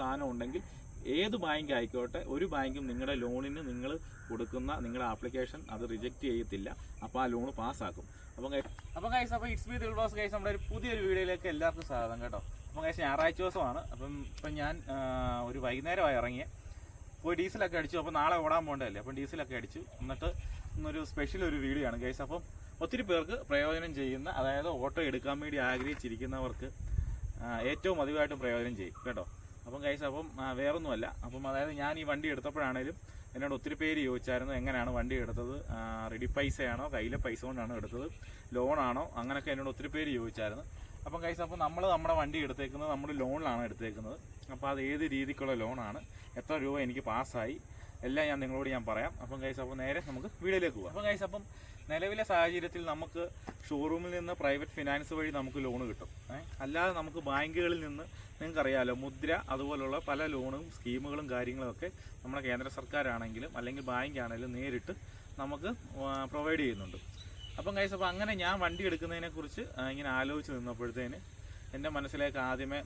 സാധനം ഉണ്ടെങ്കിൽ ഏത് ബാങ്ക് ആയിക്കോട്ടെ ഒരു ബാങ്കും നിങ്ങളുടെ ലോണിന് നിങ്ങൾ കൊടുക്കുന്ന നിങ്ങളുടെ ആപ്ലിക്കേഷൻ അത് റിജക്റ്റ് ചെയ്യത്തില്ല. അപ്പോൾ ആ ലോൺ പാസ്സാക്കും. അപ്പം അപ്പം കൈസ് അപ്പോൾ ഇറ്റ്സ് ബി ദിൽബോസ് കൈസ് നമ്മുടെ ഒരു പുതിയൊരു വീഡിയോയിലേക്ക് എല്ലാവർക്കും സ്വാഗതം കേട്ടോ. അപ്പം കൈസ് ഞായറാഴ്ച ദിവസമാണ്. അപ്പം ഇപ്പം ഞാൻ ഒരു വൈകുന്നേരമായി ഇറങ്ങിയ. പോയി ഡീസലൊക്കെ അടിച്ചു. അപ്പോൾ നാളെ ഓടാൻ പോകേണ്ടതല്ലേ അപ്പം ഡീസലൊക്കെ അടിച്ചു. എന്നിട്ട് ഇന്നൊരു സ്പെഷ്യൽ ഒരു വീഡിയോ ആണ് കൈസ് അപ്പം ഒത്തിരി പേർക്ക് പ്രയോജനം ചെയ്യുന്ന അതായത് ഓട്ടോ എടുക്കാൻ വേണ്ടി ആഗ്രഹിച്ചിരിക്കുന്നവർക്ക് ഏറ്റവും അധികമായിട്ടും പ്രയോജനം ചെയ്യും കേട്ടോ. അപ്പം കൈസ് അപ്പം വേറൊന്നുമല്ല. അപ്പം അതായത് ഞാൻ ഈ വണ്ടി എടുത്തപ്പോഴാണേലും എന്നോട് ഒത്തിരി പേര് ചോദിച്ചായിരുന്നു എങ്ങനെയാണ് വണ്ടി എടുത്തത്? റെഡി പൈസയാണോ? കയ്യിലെ പൈസ കൊണ്ടാണ് എടുത്തത്? ലോണാണോ അങ്ങനെയൊക്കെ എന്നോട് ഒത്തിരി പേര് ചോദിച്ചായിരുന്നു. അപ്പം കൈസ് അപ്പോൾ നമ്മൾ നമ്മുടെ വണ്ടി എടുത്തേക്കുന്നത് നമ്മൾ ലോണിലാണ് എടുത്തേക്കുന്നത്. അപ്പോൾ അത് ഏത് രീതിക്കുള്ള ലോണാണ് എത്ര രൂപ എനിക്ക് പാസ്സായി എല്ലാം ഞാൻ നിങ്ങളോട് ഞാൻ പറയാം. അപ്പം കൈസ് അപ്പോൾ നേരെ നമുക്ക് വീഡിയോയിലേക്ക് പോകാം അപ്പം കൈസ് അപ്പം നിലവിലെ സാഹചര്യത്തിൽ നമുക്ക് ഷോറൂമിൽ നിന്ന് പ്രൈവറ്റ് ഫിനാൻസ് വഴി നമുക്ക് ലോൺ കിട്ടും? അല്ലാതെ നമുക്ക് ബാങ്കുകളിൽ നിന്ന് നിങ്ങൾക്കറിയാമല്ലോ മുദ്ര അതുപോലുള്ള പല ലോണും സ്കീമുകളും കാര്യങ്ങളൊക്കെ നമ്മുടെ കേന്ദ്ര സർക്കാരാണെങ്കിലും അല്ലെങ്കിൽ ബാങ്ക് ആണെങ്കിലും നേരിട്ട് നമുക്ക് പ്രൊവൈഡ് ചെയ്യുന്നുണ്ട്. അപ്പം കൈസ് അപ്പോൾ അങ്ങനെ ഞാൻ വണ്ടി എടുക്കുന്നതിനെക്കുറിച്ച് ഇങ്ങനെ ആലോചിച്ച് നിന്നപ്പോഴത്തേന് എന്റെ മനസ്സിലേക്ക് ആദ്യമേ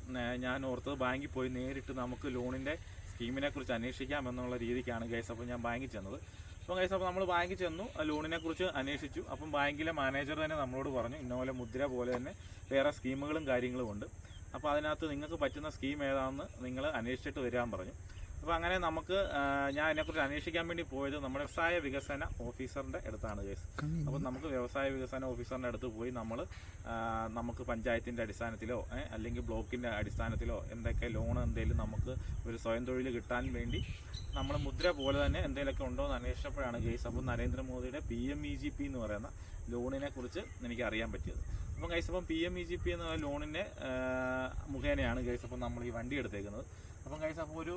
ഞാൻ ഓർത്തത് ബാങ്കിൽ പോയി നേരിട്ട് നമുക്ക് ലോണിന്റെ സ്കീമിനെ കുറിച്ച് അന്വേഷിക്കാം എന്നുള്ള രീതിക്കാണ് ഗൈസ് അപ്പോൾ ഞാൻ ബാങ്കിൽ ചെന്നത്. അപ്പം ഗൈസ് അപ്പോൾ നമ്മൾ ബാങ്കിൽ ചെന്നു. ലോണിനെ കുറിച്ച് അന്വേഷിച്ചു. അപ്പം ബാങ്കിലെ മാനേജർ തന്നെ നമ്മളോട് പറഞ്ഞു ഇന്നപോലെ മുദ്ര പോലെ തന്നെ വേറെ സ്കീമുകളും കാര്യങ്ങളും ഉണ്ട്. അപ്പോൾ അതിനകത്ത് നിങ്ങൾക്ക് പറ്റുന്ന സ്കീം ഏതാണെന്ന് നിങ്ങൾ അന്വേഷിച്ചിട്ട് വരാൻ പറഞ്ഞു. അപ്പോൾ അങ്ങനെ നമുക്ക് ഞാൻ അതിനെക്കുറിച്ച് അന്വേഷിക്കാൻ വേണ്ടി പോയത് നമ്മുടെ വ്യവസായ വികസന ഓഫീസറിന്റെ അടുത്താണ് കേസ് അപ്പോൾ നമുക്ക് വ്യവസായ വികസന ഓഫീസറിന്റെ അടുത്ത് പോയി നമ്മൾ നമുക്ക് പഞ്ചായത്തിന്റെ അടിസ്ഥാനത്തിലോ അല്ലെങ്കിൽ ബ്ലോക്കിന്റെ അടിസ്ഥാനത്തിലോ എന്തൊക്കെ ലോൺ എന്തെങ്കിലും നമുക്ക് ഒരു സ്വയം തൊഴിൽ കിട്ടാൻ വേണ്ടി നമ്മൾ മുദ്ര പോലെ തന്നെ എന്തെങ്കിലുമൊക്കെ ഉണ്ടോ എന്ന് അന്വേഷിച്ചപ്പോഴാണ് കേസ് അപ്പോൾ നരേന്ദ്രമോദിയുടെ P M E G P എന്ന് പറയുന്ന ലോണിനെ കുറിച്ച് എനിക്ക് അറിയാൻ പറ്റിയത്. അപ്പം അപ്പം P M E G P എന്ന ലോണിന്റെ മുഖേനയാണ് അപ്പം നമ്മൾ ഈ വണ്ടി എടുത്തേക്കുന്നത്. അപ്പം അപ്പോൾ ഒരു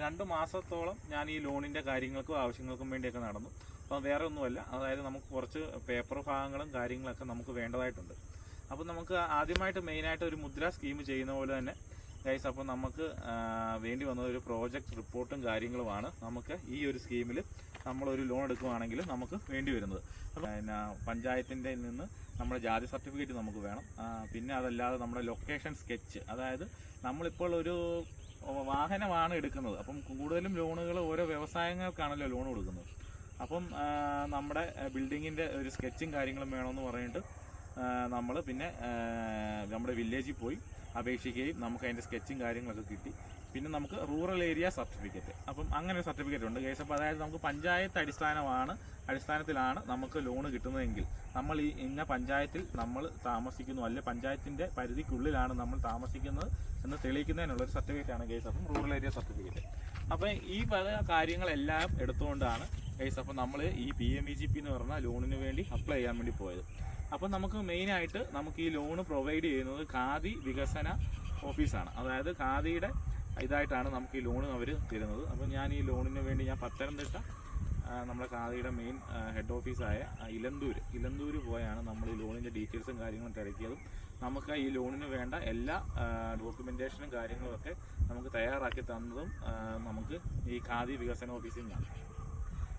രണ്ട് മാസത്തോളം ഞാൻ ഈ ലോണിന്റെ കാര്യങ്ങൾക്കും ആവശ്യങ്ങൾക്കും വേണ്ടിയൊക്കെ നടന്നു. അപ്പം വേറെ ഒന്നുമല്ല. അതായത് നമുക്ക് കുറച്ച് പേപ്പർ ഭാഗങ്ങളും കാര്യങ്ങളൊക്കെ നമുക്ക് വേണ്ടതായിട്ടുണ്ട്. അപ്പം നമുക്ക് ആദ്യമായിട്ട് മെയിനായിട്ട് ഒരു മുദ്ര സ്കീം ചെയ്യുന്ന പോലെ തന്നെ ഗൈസ് അപ്പോൾ നമുക്ക് വേണ്ടി വന്നത് ഒരു പ്രോജക്റ്റ് റിപ്പോർട്ടും കാര്യങ്ങളുമാണ് നമുക്ക് ഈ ഒരു സ്കീമിൽ നമ്മളൊരു ലോൺ എടുക്കുകയാണെങ്കിൽ നമുക്ക് വേണ്ടി വരുന്നത്. പിന്നെ പഞ്ചായത്തിന്റെ നിന്ന് നമ്മുടെ ജാതി സർട്ടിഫിക്കറ്റ് നമുക്ക് വേണം. പിന്നെ അതല്ലാതെ നമ്മുടെ ലൊക്കേഷൻ സ്കെച്ച് അതായത് നമ്മളിപ്പോൾ ഒരു വാഹനമാണ് എടുക്കുന്നത്. അപ്പം കൂടുതലും ലോണുകൾ ഓരോ വ്യവസായങ്ങൾക്കാണല്ലോ ലോൺ കൊടുക്കുന്നത്. അപ്പം നമ്മുടെ ബിൽഡിങ്ങിന്റെ ഒരു സ്കെച്ചും കാര്യങ്ങളും വേണമെന്ന് പറഞ്ഞിട്ട് നമ്മൾ പിന്നെ നമ്മുടെ വില്ലേജിൽ പോയി അപേക്ഷിക്കുകയും നമുക്ക് അതിന്റെ സ്കെച്ചും കാര്യങ്ങളൊക്കെ കിട്ടി. പിന്നെ നമുക്ക് റൂറൽ ഏരിയ സർട്ടിഫിക്കറ്റ് അപ്പം അങ്ങനെ ഒരു സർട്ടിഫിക്കറ്റ് ഉണ്ട്. കേസ് അപ്പോൾ അതായത് നമുക്ക് പഞ്ചായത്ത് അടിസ്ഥാനമാണ് അടിസ്ഥാനത്തിലാണ് നമുക്ക് ലോണ് കിട്ടുന്നതെങ്കിൽ നമ്മൾ ഈ ഇന്ന പഞ്ചായത്തിൽ നമ്മൾ താമസിക്കുന്നു അല്ലെ പഞ്ചായത്തിന്റെ പരിധിക്കുള്ളിലാണ് നമ്മൾ താമസിക്കുന്നത് എന്ന് തെളിയിക്കുന്നതിനുള്ള ഒരു സർട്ടിഫിക്കറ്റാണ് കേസ് അപ്പം റൂറൽ ഏരിയ സർട്ടിഫിക്കറ്റ് അപ്പം ഈ പല കാര്യങ്ങളെല്ലാം എടുത്തുകൊണ്ടാണ് കേസ് അപ്പം നമ്മൾ ഈ P M E G P എന്ന് പറഞ്ഞ ലോണിന് വേണ്ടി അപ്ലൈ ചെയ്യാൻ വേണ്ടി പോയത്. അപ്പം നമുക്ക് മെയിനായിട്ട് നമുക്ക് ഈ ലോണ് പ്രൊവൈഡ് ചെയ്യുന്നത് ഖാദി വികസന ഓഫീസാണ്. അതായത് ഖാദിയുടെ ഇതായിട്ടാണ് നമുക്ക് ഈ ലോൺ അവർ തരുന്നത്. അപ്പോൾ ഞാൻ ഈ ലോണിന് വേണ്ടി ഞാൻ പത്തനംതിട്ട നമ്മുടെ ഖാദിയുടെ മെയിൻ ഹെഡ് ഓഫീസായ ഇലന്തൂര് ഇലന്തൂർ പോയാണ് നമ്മൾ ഈ ലോണിന്റെ ഡീറ്റെയിൽസും കാര്യങ്ങളും തിരക്കിയതും. നമുക്ക് ഈ ലോണിന് വേണ്ട എല്ലാ ഡോക്യുമെന്റേഷനും കാര്യങ്ങളും ഒക്കെ നമുക്ക് തയ്യാറാക്കി തന്നതും നമുക്ക് ഈ ഖാദി വികസന ഓഫീസിൽ നിന്നാണ്.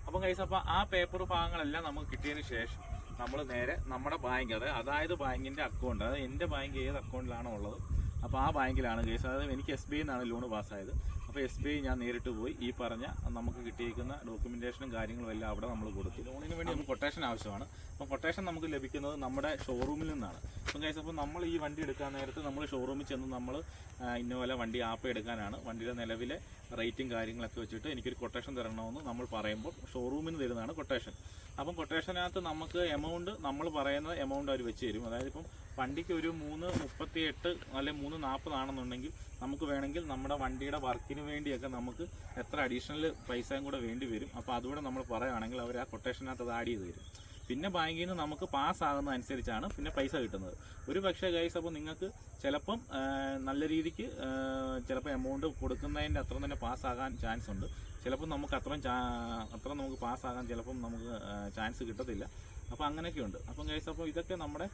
അപ്പം കൈസ് അപ്പോൾ ആ പേപ്പർ ഭാഗങ്ങളെല്ലാം നമുക്ക് കിട്ടിയതിന് ശേഷം നമ്മൾ നേരെ നമ്മുടെ ബാങ്ക് അതായത് അതായത് ബാങ്കിന്റെ അക്കൗണ്ട് അതായത് എന്റെ ബാങ്ക് ഏത് അക്കൗണ്ടിലാണോ ഉള്ളത് അപ്പോൾ ആ ബാങ്കിലാണ് കേസ്. അതായത് എനിക്ക് എസ് ബി ഐന്നാണ് ലോൺ പാസ്സായത്. അപ്പോൾ എസ് ബി ഐ ഞാൻ നേരിട്ട് പോയി ഈ പറഞ്ഞ നമുക്ക് കിട്ടിയിരിക്കുന്ന ഡോക്യുമെന്റേഷനും കാര്യങ്ങളും എല്ലാം അവിടെ നമ്മൾ കൊടുത്തു. ലോണിന് വേണ്ടി നമുക്ക് കൊട്ടേഷൻ ആവശ്യമാണ്. അപ്പോൾ കൊട്ടേഷൻ നമുക്ക് ലഭിക്കുന്നത് നമ്മുടെ ഷോറൂമിൽ നിന്നാണ്. അപ്പം കേസ് അപ്പോൾ നമ്മൾ ഈ വണ്ടി എടുക്കാൻ നേരത്ത് നമ്മൾ ഷോറൂമിൽ ചെന്ന് നമ്മൾ ഇന്നപോലെ വണ്ടി ആപ്പ് എടുക്കാനാണ്. വണ്ടിയുടെ നിലവിലെ റേറ്റും കാര്യങ്ങളൊക്കെ വെച്ചിട്ട് എനിക്കൊരു കൊട്ടേഷൻ തരണമെന്ന് നമ്മൾ പറയുമ്പോൾ ഷോറൂമിൽ നിന്ന് തരുന്നതാണ് കൊട്ടേഷൻ അപ്പം കൊട്ടേഷനകത്ത് നമുക്ക് എമൗണ്ട് നമ്മൾ പറയുന്ന എമൗണ്ട് അവർ വെച്ച് തരും. അതായത് ഇപ്പം വണ്ടിക്ക് ഒരു മൂന്ന് മുപ്പത്തി എട്ട് അല്ലെങ്കിൽ മൂന്ന് നാൽപ്പതാണെന്നുണ്ടെങ്കിൽ നമുക്ക് വേണമെങ്കിൽ നമ്മുടെ വണ്ടിയുടെ വർക്കിന് വേണ്ടിയൊക്കെ നമുക്ക് എത്ര അഡീഷണൽ പൈസയും കൂടെ വേണ്ടി വരും. അപ്പോൾ അതുകൂടെ നമ്മൾ പറയുകയാണെങ്കിൽ അവർ ആ കൊട്ടേഷനകത്ത് അത് ആഡ് ചെയ്ത് തരും. പിന്നെ ബാങ്കിൽ നിന്ന് നമുക്ക് പാസ് ആകുന്ന അനുസരിച്ചാണ് പിന്നെ പൈസ കിട്ടുന്നത്. ഒരു പക്ഷേ ഗൈസ് അപ്പോൾ നിങ്ങൾക്ക് ചിലപ്പം നല്ല രീതിക്ക് ചിലപ്പോൾ എമൗണ്ട് കൊടുക്കുന്നതിന്റെ അത്ര തന്നെ പാസ്സാകാൻ ചാൻസ് ഉണ്ട്. ചിലപ്പോൾ നമുക്ക് അത്രയും അത്ര നമുക്ക് പാസ്സാകാൻ ചിലപ്പം നമുക്ക് ചാൻസ് കിട്ടത്തില്ല. അപ്പോൾ അങ്ങനെയൊക്കെ ഉണ്ട് അപ്പം ഗൈസ് അപ്പോൾ ഇതൊക്കെ നമ്മുടെ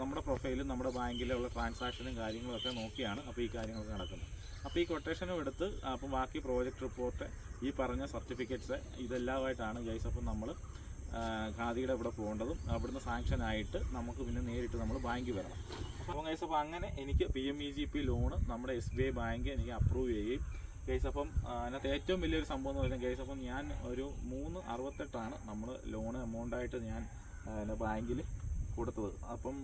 നമ്മുടെ പ്രൊഫൈലും നമ്മുടെ ബാങ്കിലുള്ള ട്രാൻസാക്ഷനും കാര്യങ്ങളൊക്കെ നോക്കിയാണ് അപ്പോൾ ഈ കാര്യങ്ങളൊക്കെ നടക്കുന്നത്. അപ്പോൾ ഈ കൊട്ടേഷനും എടുത്ത് അപ്പോൾ ബാക്കി പ്രോജക്റ്റ് റിപ്പോർട്ട് ഈ പറഞ്ഞ സർട്ടിഫിക്കറ്റ്സ് ഇതെല്ലാമായിട്ടാണ് ഗൈസ് അപ്പം നമ്മൾ ഖാദിയുടെ ഇവിടെ പോകേണ്ടതും അവിടുന്ന് സാങ്ഷൻ ആയിട്ട് നമുക്ക് പിന്നെ നേരിട്ട് നമ്മൾ ബാങ്കിൽ വരണം. അപ്പോൾ കൈസ് അപ്പം അങ്ങനെ എനിക്ക് P M E G P loan നമ്മുടെ എസ് ബി ഐ ബാങ്ക് എനിക്ക് അപ്രൂവ് ചെയ്യുകയും കേസ് അപ്പം അതിനകത്ത് ഏറ്റവും വലിയൊരു സംഭവം എന്ന് പറയുന്നത് കേസ് അപ്പം ഞാൻ ഒരു മൂന്ന് അറുപത്തെട്ടാണ് നമ്മൾ ലോൺ എമൗണ്ടായിട്ട് ഞാൻ ബാങ്കിൽ കൊടുത്തത്. അപ്പം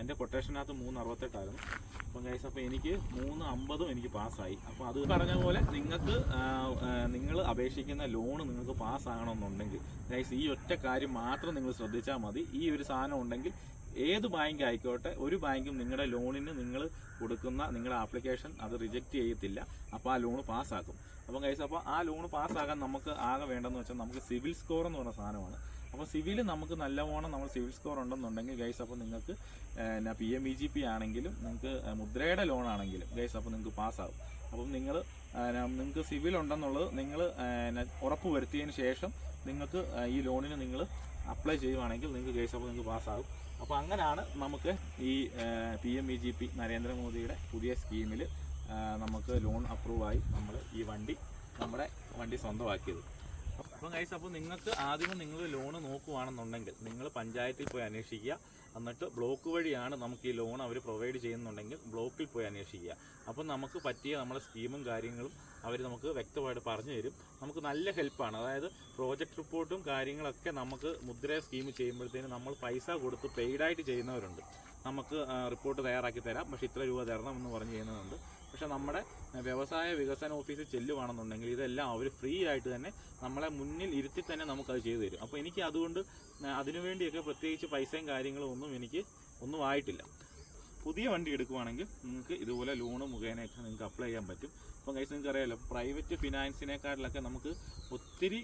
എന്റെ കൊട്ടേഷനകത്ത് മൂന്ന് അറുപത്തെട്ടായിരുന്നു അപ്പം ഗൈസ് അപ്പോൾ എനിക്ക് മൂന്ന് അമ്പതും എനിക്ക് പാസ്സായി. അപ്പോൾ അത് പറഞ്ഞ പോലെ നിങ്ങൾക്ക് നിങ്ങൾ അപേക്ഷിക്കുന്ന ലോണ് നിങ്ങൾക്ക് പാസ്സാകണമെന്നുണ്ടെങ്കിൽ ഗൈസ് ഈ ഒറ്റ കാര്യം മാത്രം നിങ്ങൾ ശ്രദ്ധിച്ചാൽ മതി. ഈ ഒരു സാധനം ഉണ്ടെങ്കിൽ ഏത് ബാങ്ക് ആയിക്കോട്ടെ ഒരു ബാങ്കും നിങ്ങളുടെ ലോണിന് നിങ്ങൾ കൊടുക്കുന്ന നിങ്ങളുടെ ആപ്ലിക്കേഷൻ അത് റിജക്റ്റ് ചെയ്യത്തില്ല. അപ്പോൾ ആ ലോൺ പാസ്സാക്കും. അപ്പം കൈസ് അപ്പോൾ ആ ലോൺ പാസ്സാകാൻ നമുക്ക് ആകെ വേണ്ടെന്ന് വെച്ചാൽ നമുക്ക് സിവിൽ സ്കോർ എന്ന് പറഞ്ഞ സാധനമാണ്. അപ്പോൾ സിവിൽ നമുക്ക് നല്ല നല്ലവണ്ണം നമ്മൾ സിവിൽ സ്കോർ ഉണ്ടെന്നുണ്ടെങ്കിൽ ഗൈസ് അപ്പോൾ നിങ്ങൾക്ക് P M E G P ആണെങ്കിലും നിങ്ങൾക്ക് മുദ്രയുടെ ലോൺ ആണെങ്കിലും ഗൈസ് അപ്പോൾ നിങ്ങൾക്ക് പാസ്സാകും അപ്പം നിങ്ങൾ നിങ്ങൾക്ക് സിവിൽ ഉണ്ടെന്നുള്ളത് നിങ്ങൾ ഉറപ്പ് വരുത്തിയതിന് ശേഷം നിങ്ങൾക്ക് ഈ ലോണിന് നിങ്ങൾ അപ്ലൈ ചെയ്യുവാണെങ്കിൽ നിങ്ങൾക്ക് ഗൈസ് അപ്പോൾ നിങ്ങൾക്ക് പാസ്സാകും അപ്പോൾ അങ്ങനെയാണ് നമുക്ക് ഈ P M E G P നരേന്ദ്രമോദിയുടെ പുതിയ സ്കീമിൽ നമുക്ക് ലോൺ അപ്രൂവായി നമ്മൾ ഈ വണ്ടി നമ്മുടെ വണ്ടി സ്വന്തമാക്കിയത്. അപ്പം കൈസ് അപ്പോൾ നിങ്ങൾക്ക് ആദ്യമേ നിങ്ങൾ ലോൺ നോക്കുവാണെന്നുണ്ടെങ്കിൽ നിങ്ങൾ പഞ്ചായത്തിൽ പോയി അന്വേഷിക്കുക. എന്നിട്ട് ബ്ലോക്ക് വഴിയാണ് നമുക്ക് ഈ ലോൺ അവർ പ്രൊവൈഡ് ചെയ്യുന്നുണ്ടെങ്കിൽ ബ്ലോക്കിൽ പോയി അന്വേഷിക്കുക. അപ്പം നമുക്ക് പറ്റിയ നമ്മുടെ സ്കീമും കാര്യങ്ങളും അവർ നമുക്ക് വ്യക്തമായിട്ട് പറഞ്ഞു തരും. നമുക്ക് നല്ല ഹെൽപ്പാണ് അതായത് പ്രോജക്റ്റ് റിപ്പോർട്ടും കാര്യങ്ങളൊക്കെ നമുക്ക് മുദ്ര സ്കീം ചെയ്യുമ്പോഴത്തേന് നമ്മൾ പൈസ കൊടുത്ത് പെയ്ഡായിട്ട് ചെയ്യുന്നവരുണ്ട്. നമുക്ക് റിപ്പോർട്ട് തയ്യാറാക്കി തരാം. പക്ഷേ ഇത്ര രൂപ തരണം എന്ന് പറഞ്ഞു ചെയ്യുന്നതുണ്ട് പക്ഷേ നമ്മുടെ വ്യവസായ വികസന ഓഫീസിൽ ചെല്ലുവാണെന്നുണ്ടെങ്കിൽ ഇതെല്ലാം അവർ ഫ്രീ ആയിട്ട് തന്നെ നമ്മളെ മുന്നിൽ ഇരുത്തി തന്നെ നമുക്കത് ചെയ്തു തരും. അപ്പോൾ എനിക്ക് അതുകൊണ്ട് അതിനുവേണ്ടിയൊക്കെ പ്രത്യേകിച്ച് പൈസയും കാര്യങ്ങളും ഒന്നും എനിക്ക് ഒന്നും ആയിട്ടില്ല. പുതിയ വണ്ടി എടുക്കുവാണെങ്കിൽ നിങ്ങൾക്ക് ഇതുപോലെ ലോണ് മുഖേനയൊക്കെ നിങ്ങൾക്ക് അപ്ലൈ ചെയ്യാൻ പറ്റും. അപ്പം കൈസ് നിങ്ങൾക്ക് അറിയാമല്ലോ പ്രൈവറ്റ് ഫിനാൻസിനെക്കാട്ടിലൊക്കെ നമുക്ക് ഒത്തിരി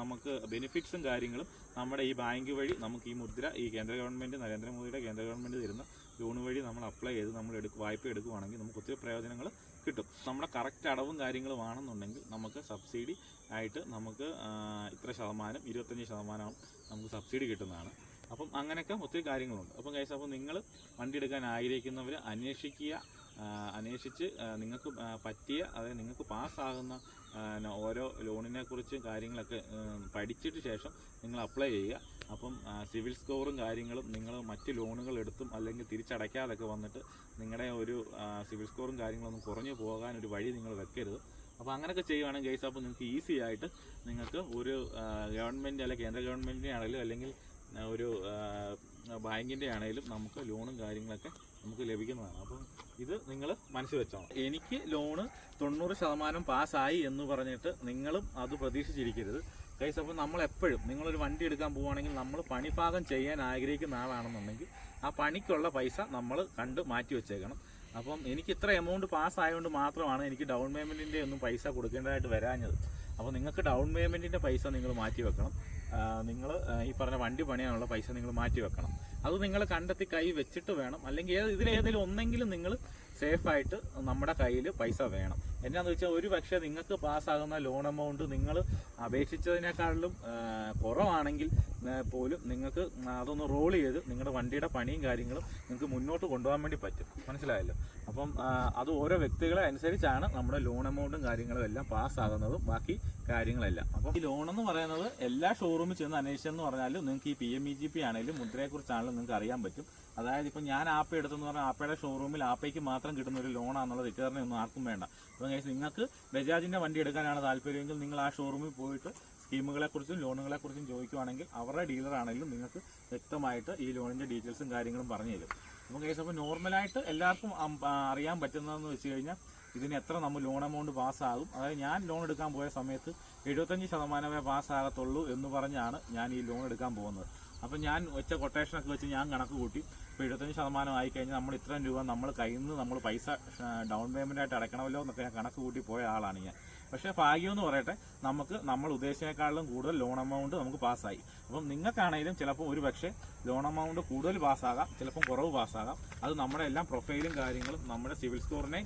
നമുക്ക് ബെനിഫിറ്റ്സും കാര്യങ്ങളും നമ്മുടെ ഈ ബാങ്ക് വഴി നമുക്ക് ഈ മുദ്ര ഈ കേന്ദ്ര ഗവൺമെന്റ് നരേന്ദ്രമോദിയുടെ കേന്ദ്ര ഗവൺമെന്റ് തരുന്ന ലോൺ വഴി നമ്മൾ അപ്ലൈ ചെയ്ത് നമ്മൾ എടുക്കും വായ്പ എടുക്കുവാണെങ്കിൽ നമുക്ക് ഒത്തിരി പ്രയോജനങ്ങൾ കിട്ടും. നമ്മുടെ കറക്റ്റ് അടവും കാര്യങ്ങളും ആണെന്നുണ്ടെങ്കിൽ നമുക്ക് സബ്സിഡി ആയിട്ട് നമുക്ക് ഇത്ര ശതമാനം ഇരുപത്തഞ്ച് ശതമാനം നമുക്ക് സബ്സിഡി കിട്ടുന്നതാണ്. അപ്പം അങ്ങനെയൊക്കെ ഒത്തിരി കാര്യങ്ങളുണ്ട്. അപ്പം കൈസ് അപ്പോൾ നിങ്ങൾ വണ്ടി എടുക്കാൻ ആഗ്രഹിക്കുന്നവർ അന്വേഷിക്കുക അന്വേഷിച്ച് നിങ്ങൾക്ക് പറ്റിയ അതായത് നിങ്ങൾക്ക് പാസ്സാകുന്ന ഓരോ ലോണിനെ കുറിച്ച് കാര്യങ്ങളൊക്കെ പഠിച്ചിട്ട് ശേഷം നിങ്ങൾ അപ്ലൈ ചെയ്യുക. അപ്പം സിവിൽ സ്കോറും കാര്യങ്ങളും നിങ്ങൾ മറ്റ് ലോണുകൾ എടുത്തും അല്ലെങ്കിൽ തിരിച്ചടയ്ക്കാതൊക്കെ വന്നിട്ട് നിങ്ങളുടെ ഒരു സിവിൽ സ്കോറും കാര്യങ്ങളൊന്നും കുറഞ്ഞു പോകാൻ ഒരു വഴി നിങ്ങൾ വെക്കരുത്. അപ്പോൾ അങ്ങനെയൊക്കെ ചെയ്യുവാണെങ്കിൽ ഗൈസ് അപ്പോൾ നിങ്ങൾക്ക് ഈസി ആയിട്ട് നിങ്ങൾക്ക് ഒരു ഗവൺമെന്റ് അല്ലെങ്കിൽ കേന്ദ്ര ഗവൺമെന്റിനെ ആണെങ്കിലും അല്ലെങ്കിൽ ഒരു ബാങ്കിന്റെ ആണെങ്കിലും നമുക്ക് ലോണും കാര്യങ്ങളൊക്കെ നമുക്ക് ലഭിക്കുന്നതാണ്. അപ്പം ഇത് നിങ്ങൾ മനസ്സിൽ വെച്ചോണം എനിക്ക് ലോണ് തൊണ്ണൂറ് ശതമാനം പാസ്സായി എന്ന് പറഞ്ഞിട്ട് നിങ്ങളും അത് പ്രതീക്ഷിച്ചിരിക്കരുത്. കൈസ് അപ്പോൾ നമ്മൾ എപ്പോഴും നിങ്ങളൊരു വണ്ടി എടുക്കാൻ പോവുകയാണെങ്കിൽ നമ്മൾ പണിഭാഗം ചെയ്യാൻ ആഗ്രഹിക്കുന്ന ആളാണെന്നുണ്ടെങ്കിൽ ആ പണിക്കുള്ള പൈസ നമ്മൾ കണ്ട് മാറ്റി വെച്ചേക്കണം. അപ്പം എനിക്ക് ഇത്ര എമൗണ്ട് പാസ്സായതുകൊണ്ട് മാത്രമാണ് എനിക്ക് ഡൗൺ പേയ്മെന്റിന്റെ ഒന്നും പൈസ കൊടുക്കേണ്ടതായിട്ട് വരാഞ്ഞത്. അപ്പോൾ നിങ്ങൾക്ക് ഡൗൺ പേയ്മെന്റിന്റെ പൈസ നിങ്ങൾ മാറ്റി വെക്കണം. നിങ്ങൾ ഈ പറഞ്ഞ വണ്ടി പണിയാനുള്ള പൈസ നിങ്ങൾ മാറ്റി വെക്കണം. അത് നിങ്ങൾ കണ്ടെത്തി കൈ വെച്ചിട്ട് വേണം. അല്ലെങ്കിൽ ഇതിലേതെങ്കിലും ഒന്നെങ്കിലും നിങ്ങൾ സേഫായിട്ട് നമ്മുടെ കയ്യിൽ പൈസ വേണം. എന്നാന്ന് വെച്ചാൽ ഒരു പക്ഷേ നിങ്ങൾക്ക് പാസ്സാകുന്ന ലോൺ എമൗണ്ട് നിങ്ങൾ അപേക്ഷിച്ചതിനേക്കാളും കുറവാണെങ്കിൽ പോലും നിങ്ങൾക്ക് അതൊന്ന് റോൾ ചെയ്ത് നിങ്ങളുടെ വണ്ടിയുടെ പണിയും കാര്യങ്ങളും നിങ്ങൾക്ക് മുന്നോട്ട് കൊണ്ടുപോകാൻ വേണ്ടി പറ്റും. മനസ്സിലായല്ലോ? അപ്പം അത് ഓരോ വ്യക്തികളെ അനുസരിച്ചാണ് നമ്മുടെ ലോൺ എമൗണ്ടും കാര്യങ്ങളും എല്ലാം പാസ്സാകുന്നതും ബാക്കി കാര്യങ്ങളെല്ലാം. അപ്പം ഈ ലോൺ എന്ന് പറയുന്നത് എല്ലാ ഷോറൂമിൽ ചെന്ന് അന്വേഷിച്ചെന്ന് പറഞ്ഞാലും നിങ്ങൾക്ക് ഈ P M E G P ആണെങ്കിലും മുദ്രയെക്കുറിച്ചാണെങ്കിലും നിങ്ങൾക്ക് അറിയാൻ പറ്റും. അതായത് ഇപ്പം ഞാൻ ആപ്പ് എടുത്തെന്ന് പറഞ്ഞാൽ ആപ്പയുടെ ഷോറൂമിൽ ആപ്പയ്ക്ക് മാത്രം കിട്ടുന്ന ഒരു ലോണാണെന്നുള്ള തെറ്റിദ്ധാരണ ഒന്നും ആർക്കും വേണ്ട. അപ്പം നിങ്ങൾക്ക് ബജാജിന്റെ വണ്ടി എടുക്കാനാണ് താല്പര്യമെങ്കിൽ നിങ്ങൾ ആ ഷോറൂമിൽ പോയിട്ട് സ്കീമുകളെക്കുറിച്ചും ലോണുകളെക്കുറിച്ചും ചോദിക്കുവാണെങ്കിൽ അവരുടെ ഡീലർ ആണെങ്കിലും നിങ്ങൾക്ക് വ്യക്തമായിട്ട് ഈ ലോണിന്റെ ഡീറ്റെയിൽസും കാര്യങ്ങളും പറഞ്ഞു തരും. അപ്പം കേസ് അപ്പോൾ നോർമലായിട്ട് എല്ലാവർക്കും അറിയാൻ പറ്റുന്നതെന്ന് വെച്ച് കഴിഞ്ഞാൽ ഇതിന് എത്ര നമ്മൾ ലോൺ എമൗണ്ട് പാസ്സാകും. അതായത് ഞാൻ ലോൺ എടുക്കാൻ പോയ സമയത്ത് എഴുപത്തഞ്ച് ശതമാനമേ പാസ്സാകത്തുള്ളൂ എന്ന് പറഞ്ഞാണ് ഞാൻ ഈ ലോൺ എടുക്കാൻ പോകുന്നത്. അപ്പം ഞാൻ വെച്ച കൊട്ടേഷനൊക്കെ വെച്ച് ഞാൻ കണക്ക് കൂട്ടി. ഇപ്പോൾ എഴുപത്തഞ്ച് ശതമാനം ആയി കഴിഞ്ഞാൽ നമ്മൾ ഇത്രയും രൂപ നമ്മൾ കയ്യിൽ നിന്ന് നമ്മൾ പൈസ ഡൗൺ പേയ്മെന്റ് ആയിട്ട് അടയ്ക്കണമല്ലോ എന്നൊക്കെ ഞാൻ കണക്ക് കൂട്ടി പോയ ആളാണ് ഞാൻ. പക്ഷേ ഭാഗ്യം എന്ന് പറയട്ടെ നമുക്ക് നമ്മൾ ഉദ്ദേശിച്ചേക്കാളും കൂടുതൽ ലോൺ എമൗണ്ട് നമുക്ക് പാസ്സായി അപ്പം നിങ്ങൾക്കാണെങ്കിലും ചിലപ്പോൾ ഒരു പക്ഷേ ലോൺ എമൗണ്ട് കൂടുതൽ പാസ്സാകാം ചിലപ്പം കുറവ് പാസ്സാകാം അത് നമ്മുടെ എല്ലാം പ്രൊഫൈലും കാര്യങ്ങളും നമ്മുടെ സിവിൽ സ്കോറിനെ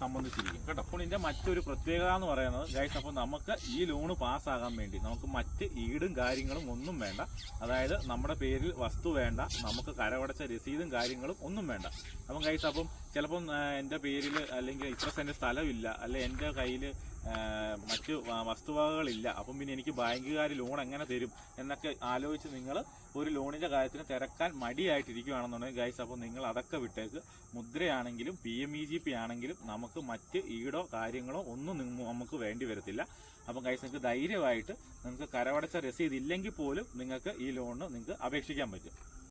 സംബന്ധിച്ചിരിക്കും. കേട്ടോ? അപ്പോൾ ഇതിന്റെ മറ്റൊരു പ്രത്യേകത എന്ന് പറയുന്നത് ഗൈസ് അപ്പോൾ നമുക്ക് ഈ ലോണ് പാസ്സാകാൻ വേണ്ടി നമുക്ക് മറ്റ് ഈടും കാര്യങ്ങളും ഒന്നും വേണ്ട. അതായത് നമ്മുടെ പേരിൽ വസ്തു വേണ്ട നമുക്ക് കരവടച്ച രസീതും കാര്യങ്ങളും ഒന്നും വേണ്ട. അപ്പം ഗൈസ് അപ്പം ചിലപ്പം എന്റെ പേരിൽ അല്ലെങ്കിൽ ഇത്ര സെന്റ് സ്ഥലമില്ല അല്ലെ എന്റെ കയ്യിൽ മറ്റ് വസ്തുവകകളില്ല അപ്പം പിന്നെ എനിക്ക് ബാങ്കുകാർ ലോൺ എങ്ങനെ തരും എന്നൊക്കെ ആലോചിച്ച് നിങ്ങൾ ഒരു ലോണിന്റെ കാര്യത്തിന് തിരക്കാൻ മടിയായിട്ടിരിക്കുകയാണെന്നുണ്ടെങ്കിൽ ഗൈസ് അപ്പോൾ നിങ്ങൾ അതൊക്കെ വിട്ടേക്ക്. മുദ്രയാണെങ്കിലും P M E G P ആണെങ്കിലും നമുക്ക് മറ്റ് ഈടോ കാര്യങ്ങളോ ഒന്നും നമുക്ക് വേണ്ടി വരത്തില്ല. അപ്പം ഗൈസ് നിങ്ങൾക്ക് ധൈര്യമായിട്ട് നിങ്ങൾക്ക് കരവടച്ച രസീത് ഇല്ലെങ്കിൽ പോലും നിങ്ങൾക്ക് ഈ ലോണിന് നിങ്ങൾക്ക് അപേക്ഷിക്കാൻ പറ്റും.